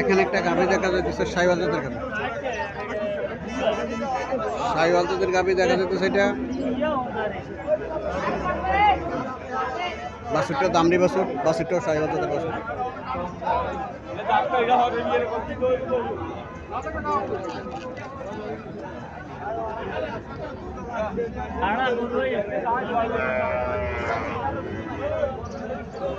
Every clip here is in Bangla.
এখানে একটা গাভি দেখা যাচ্ছে সাইওয়াল জাতের গাভি সাইওয়াল জাতের গাভি দেখা যাচ্ছে সেটা বাসুরটা দামড়ি বাসুর বাসুরটাও সাইওয়াল জাতের বাসুর সালাম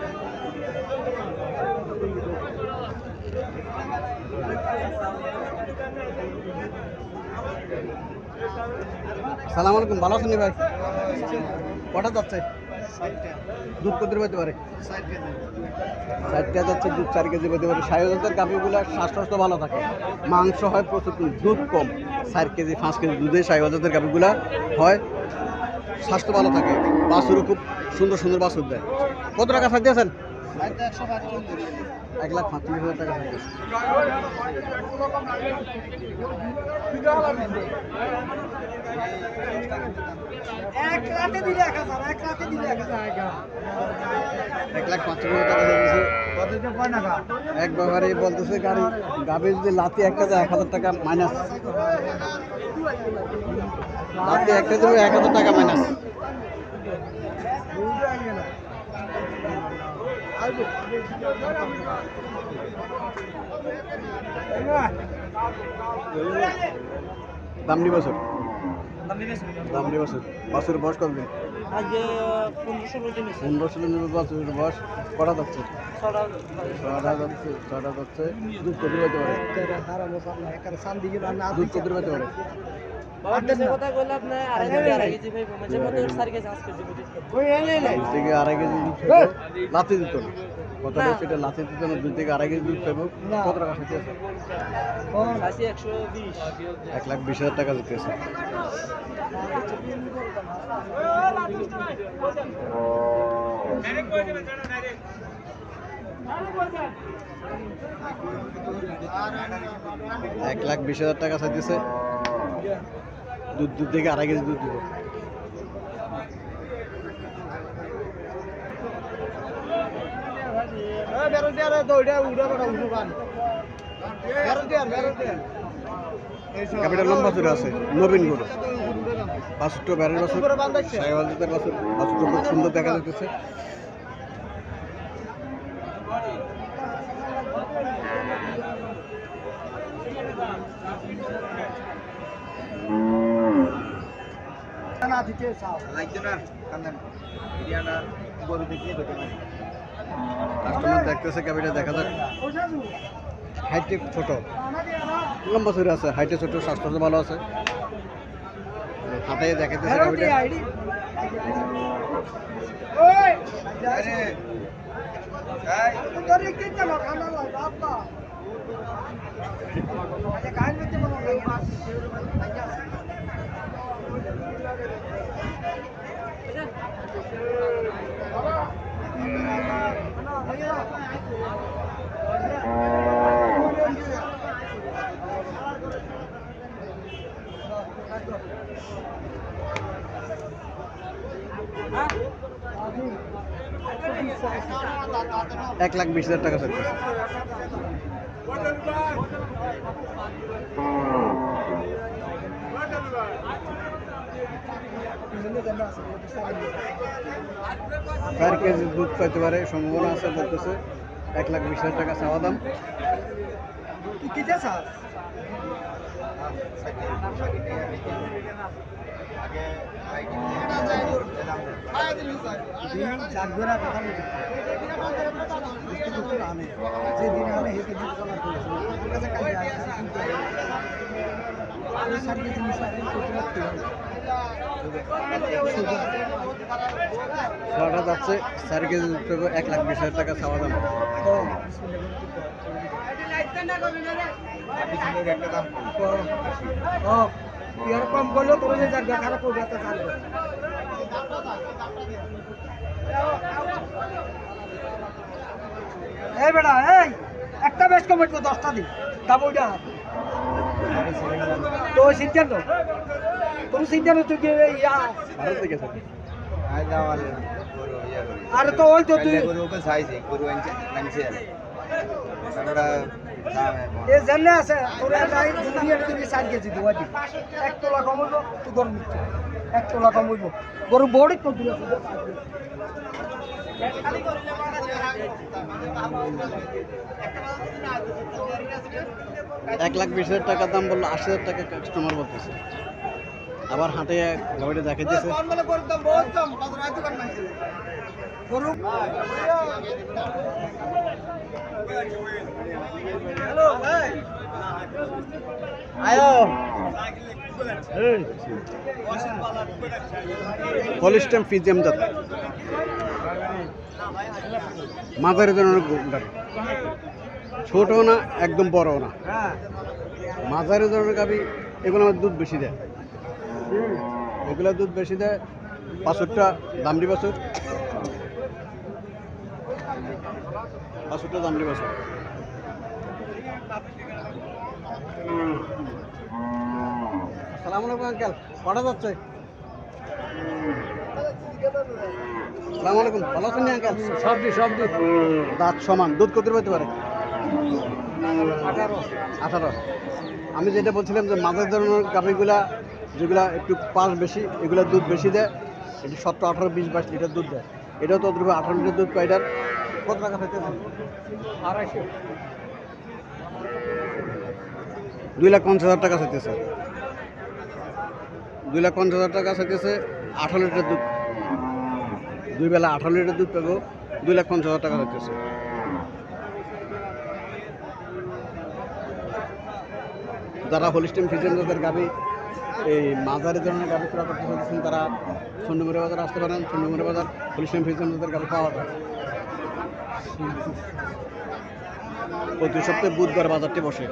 আলাইকুম, ভালো আছেন ভাই? কটা যাচ্ছে? দুধ কত পেতে পারে? চারটা যাচ্ছে দুধ, চার কেজি পেতে পারে। সাইজের গাভিগুলো স্বাস্থ্য ভালো থাকে। মাংস হয় প্রচুর দুধ কম। চার কেজি, পাঁচ কেজি দুধে সাইওয়াজাতের গাভিগুলা হয়। স্বাস্থ্য ভালো থাকে। বাছুরও খুব সুন্দর সুন্দর বাছুর দেয়। কত টাকা ছাড় দিয়েছেন? এক লাখ পাঁচচল্লিশ হাজার টাকা দিয়েছেন এক রাতে দিলে এক হাজার এক রাতে দিলে এক হাজার। এক লাখ পাঁচচল্লিশ টাকা দিয়েছে কতটা কয় টাকা এক ব্যাপারে বলতেছে গাড়ি গাভি যদি লাতি একটা যায় এক হাজার টাকা মাইনাস লাতি একটা দেবে এক হাজার টাকা মাইনাস দামনি বছর দামনি বছর বছর বয়স কতদিন পনেরো ষোলো দিন বছরের বয়স। কটা যাচ্ছে ছটা যাচ্ছে দুধ কত পারে দুধ পারে লাতি দিত কত সেটা লাতি দিত না দুধ থেকে আড়াই কেজি দুধ খাব কত টাকা আছে আশি একশো বিশ এক লাখ বিশ হাজার টাকা দিতে আছে এক লাখ বিশ হাজার টাকা চাইতেছে। দুধ দুধ থেকে আড়াই কেজি দুধ দিব। লম্বা চুরে আছে বাসুরটা খুব সুন্দর দেখা যাচ্ছে কাস্টমার দেখতেছে ক্যাপিটাল দেখা যাক। হাইটে ছোট। লম্বা চুরে আছে হাইটে ছোট স্বাস্থ্য ভালো আছে। হাতে দেখাইতেছে ক্যাপিটাল এক লাখ বিশ হাজার টাকা চাইতেছে চার কেজি দুধ পাইতে পারে সম্ভাবনা আছে বলতেছে এক লাখ বিশ হাজার টাকা চাওয়া দাম। ছটা যাচ্ছে এক লাখ বিশ হাজার টাকা চাওয়া দাম। কম করলেও তোর খারাপ করবে একটা এই এই, একটা বেশ কম উঠবো দশটা দিন। দাম ওইটা। তো সিদ্ধান্ত তোর সিদ্ধান্ত তুই কি ইয়া ভালো থেকে স্যার আর তো ওই তো তুই গরু ওকে গরু আনছে এ জানলে আছে তোর তুমি এক তোলা কমাইব তুই গরম এক তোলা কমাইব গরু বড়ি তো দিলে এক লাখ বিশ হাজার টাকার দাম বলল আশি হাজার টাকা কাস্টমার বলতেছে। আবার হাটে গাড়িটা দেখে দিয়েছে। ফিজিয়াম জাত। মাঝারি ধরনের গাড়ি ছোটও না একদম বড়ও না। হ্যাঁ। মাঝারি ধরনের গাবি এগুলো আমার দুধ বেশি দেয়। এগুলো দুধ বেশি দেয় বাছুরটা দামড়ি বাছুর বাছুরটা দামড়ি বাছুর সালাম আলাইকুম আঙ্কেল। কটা যাচ্ছে? সালাম আলাইকুম ভালো আছেন আঙ্কেল? সবজি সবজি। দাঁত সমান দুধ কত পেতে পারে? আঠারো। আঠারো। আমি যেটা বলছিলাম যে মাঝের ধরনের গাভিগুলা যেগুলা একটু পাঁচ বেশি এগুলা দুধ বেশি দেয়। এটি সতেরো আঠারো বিশ বাইশ লিটার দুধ দেয়। এটাও তো দ্রুপ আঠারো লিটার দুধ পাই এটার। কত টাকা থাকতেছে আড়াইশো। দুই লাখ পঞ্চাশ হাজার টাকা চাইতেছে। দুই লাখ পঞ্চাশ হাজার টাকা চাইতেছে আঠারো লিটার দুধ। দুই বেলা আঠারো লিটার দুধ পাবো দুই লাখ পঞ্চাশ হাজার টাকা চাইতেছে। যারা হোলিস্টিম ফিজেন যাদের গাবি এই মাঝারি ধরনের গাড়ি ক্রয় করতে চাইছেন তারা চন্ডমুড়ি বাজার আসতে পারেন চন্ডমুড়ি বাজার পুলিশ ফিজেন তাদের গাবি পাওয়া যায়। প্রতি সপ্তাহে বুধবার বাজারটি বসে।